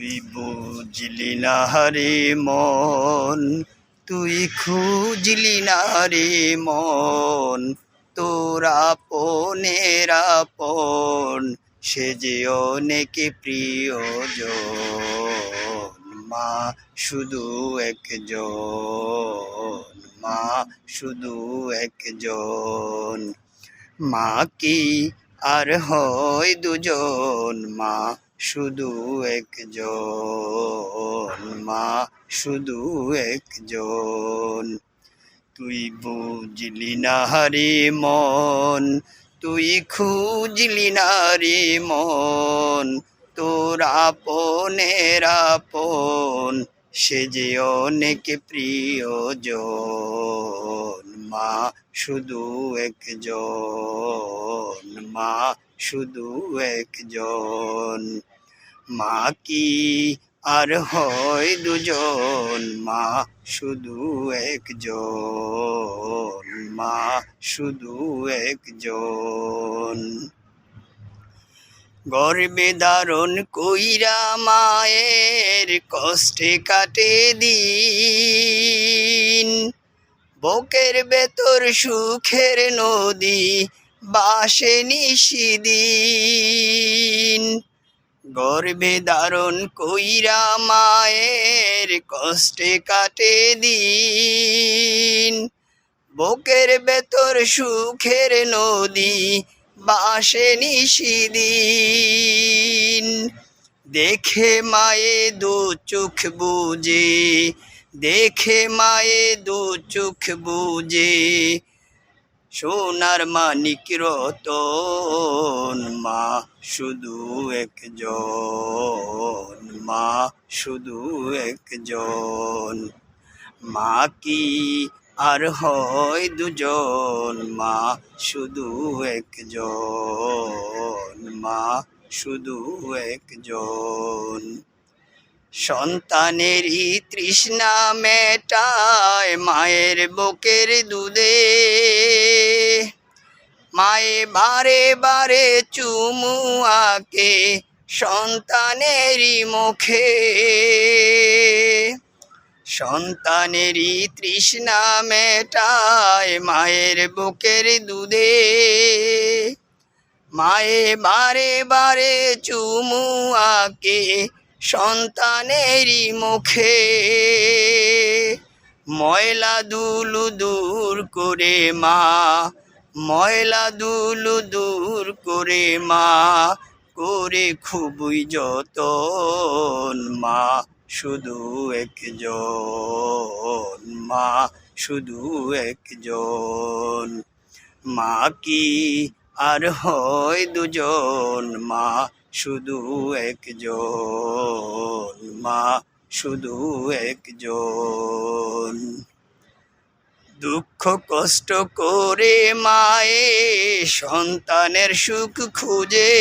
তুই বুঝলি না রে মন, তুই খুঁজলি না রে মন। তোরা পনেরো আপন, সে যে অনেক প্রিয়জন। মা শুধু একজন, মা শুধু একজন। মা কি আর হয় দুজন? মা শুধু একজন মা, শুধু একজন। তুই বুঝলি না রে মন, তুই খুঁজলি না রে মন। তোর আপনের আপন, সে যে অনেক প্রিয়জন। মা, শুধু একজন মা, শুধু একজন। মা কি আর হয় দুজন? মা, শুধু একজন। মা, শুধু একজন। গর্বে দারণ কইরা মায়ের কষ্টে কাটে দিন। বুকের ভেতর সুখের নদী, বাসে নিশিদিন। গর্বে দারণ কইরা মায়ের কষ্টে কাটে দিন। বুকের ভেতর সুখের নদী, বাসে নিশিদিন। দেখে মায়ে দু চোখ বুঝে দেখে মায়ে দু চোখ বুঝে সোনার মানিক রতন মা, শুধু এক একজন মা, শুধু একজন। মা কি আর হয় দুজন মা, শুধু এক একজন মা, শুধু একজন। সন্তানেরই তৃষ্ণা মেটায় মায়ের বুকের দুধে। মায়ে বারে বারে চুমু আকে সন্তানেরই মুখে। সন্তানেরই তৃষ্ণা মেটায় মায়ের বুকের দুধে। মায়ে বারে বারে চুমু আকে সন্তানেরই মুখে ময়লা দুলু দূর করে মা, ময়লা দুলু দূর করে মা, করে খুবই যতন মা, শুধু একজন মা, শুধু একজন। মা কি আর হয় দুজন মা শুধু একজন মা, শুধু এক একজন দুঃখ, কষ্ট করে মায়ে সন্তানের সুখ খুঁজে।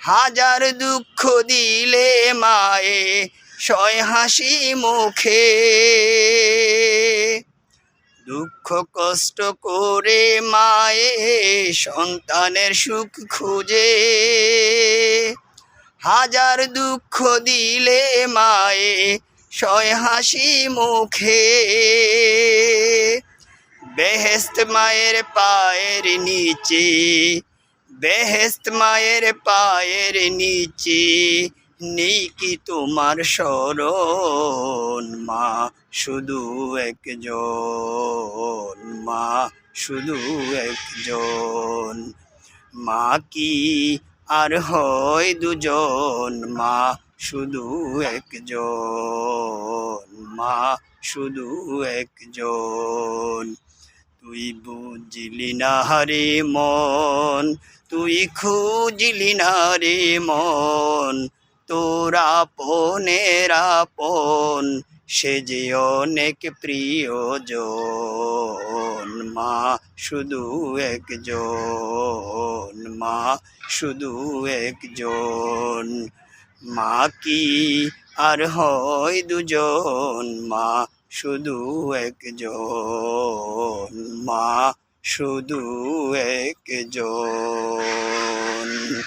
হাজার দুঃখ দিলে মায়ে সয় হাসি মুখে। দুঃখ কষ্ট করে মায়ে সন্তানের সুখ খুঁজে। হাজার দুঃখ দিলে মায়ে সয় হাসি মুখে। বেহেস্ত মায়ের পায়ের নিচে বেহেস্ত মায়ের পায়ের নিচে নেই কি তোমার শরণ? মা, শুধু একজন। মা, শুধু একজন। মা কি আর হয় দুজন? মা, শুধু একজন। মা, শুধু একজন। তুই বুঝলি না রে মন, তুই খুঁজলি না রে মন। তোরা পনেরো আপন, সে যে অনেক প্রিয়জন। মা, শুধু একজন। মা, শুধু একজন। মা কি আর হয় দুজন? মা, শুধু একজন। মা, শুধু একজন।